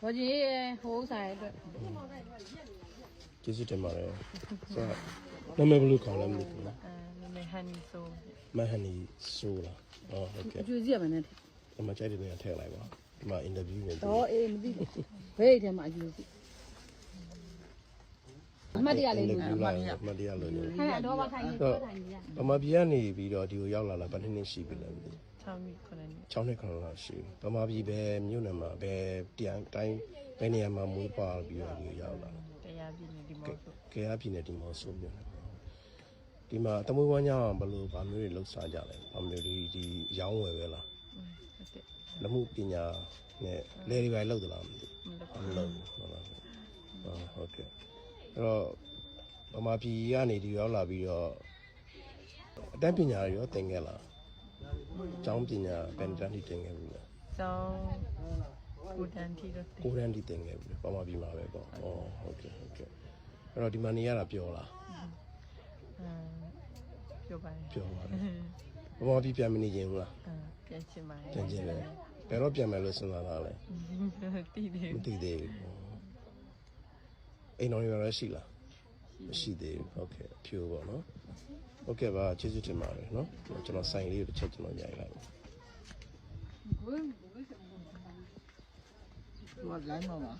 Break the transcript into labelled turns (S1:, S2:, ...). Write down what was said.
S1: ဘောကြီးရဲ့ဟိုးဆိုင်အတွက်
S2: ကျေးဇူးတင်ပါတယ်ဆိုတော့နာမည်ဘယ်လိုခေါ်လဲမသိဘူးနော်
S1: အဲနမေဟန်နီဆို
S2: မဟန်နီဆိုလားအော်ဟုတ်ကဲ့
S3: အကျွေးစီရမနဲ့
S2: ဒီမှာကြိုက်တဲ့နေရာထည့်လိုက်ပါဒီမှာအင်တာဗျူးနေ
S3: တော့အေးမသိဘူးဘယ်ထဲမှာအကျွေးစီအမှတ်တရလေးလို့
S2: အမှတ်တရအမှတ်တရလို့လို့
S3: ဟဲ့တော့ဘာခိုင်းနေ
S2: တော့ဗမာပြည်ကနေပြီးတော့ဒီကိုရောက်လာတာဗနှစ်နှစ်ရှိပြီလဲမသိဘူး
S1: 6မိ9နှစ်
S2: 6နှစ်ခန့်လောက်ရှိပြီဗမာပြည်ပဲမြို့နယ်မှာပဲတိုင်းတိုင်းဘယ်နေရာမှာမွေးပွားပြီးတော့ဒီကိုရောက်လာတာ
S1: တရားပြည်နေဒီမောဆို
S2: ကဲအားပြည်နယ်ဒီမှာဆိုမြို့နယ်ဒီမှာတမွေးဝမ်းကြောင်းဘယ်လိုဗာမျိုးတွေလှုပ်ရှားကြလဲဗာမျိုးဒီဒီရောင်းဝယ်ပဲလား
S1: ဟုတ်ကဲ့
S2: လက်မှုပညာနဲ့လဲတွေပဲလှုပ်သလားမသိ
S1: မလုပ်
S2: ဘူးမလှုပ်ဘူးဟုတ်လားဟုတ်ကဲ့အဲ့တော့ဗမာပြည်ကနေဒီရောက်လာပြီးတော့အတန်းပညာတွေရောသင်ခဲ့လား ကျောင်းပညာဘယ်တန်းထိသင်ခဲ့ဘူးလဲ
S1: ကျောင်းကိုတန်တီတော့
S2: ကိုရန်ထိသင်ခဲ့ဘူးလေဗမာပြည်မှာပဲပေါ့ဩဟုတ်ကဲ့ဟုတ်ကဲ့အဲ့တော့ဒီမှာနေရတာပြောလား
S1: အဲပြောပါတယ်
S2: ပြောပါလားဗမာပြည်ပြန်မနေခြင်းဘူးလား
S1: အဲပြန်ချင်ပါတယ်
S2: ပြန်ခြင်းပဲဘယ်တော့ပြန်မယ်လို့စဉ်းစားတာလဲ
S1: တီးတယ်
S2: မသိသေးဘူးအိမ်တော်ရောရှိလားမရှိသေးဘူးဟုတ်ကဲ့အဖြိုးပေါ့နော် ဟုတ်ကဲ့ပါကျေးဇူးတင်ပါတယ်နော်ကျွန်တော်ဆိုင်လေးကိုတစ်ချက်ကျွန်တော်ညှိလိုက်ပါ
S4: သူကလိုင်းမှာပါ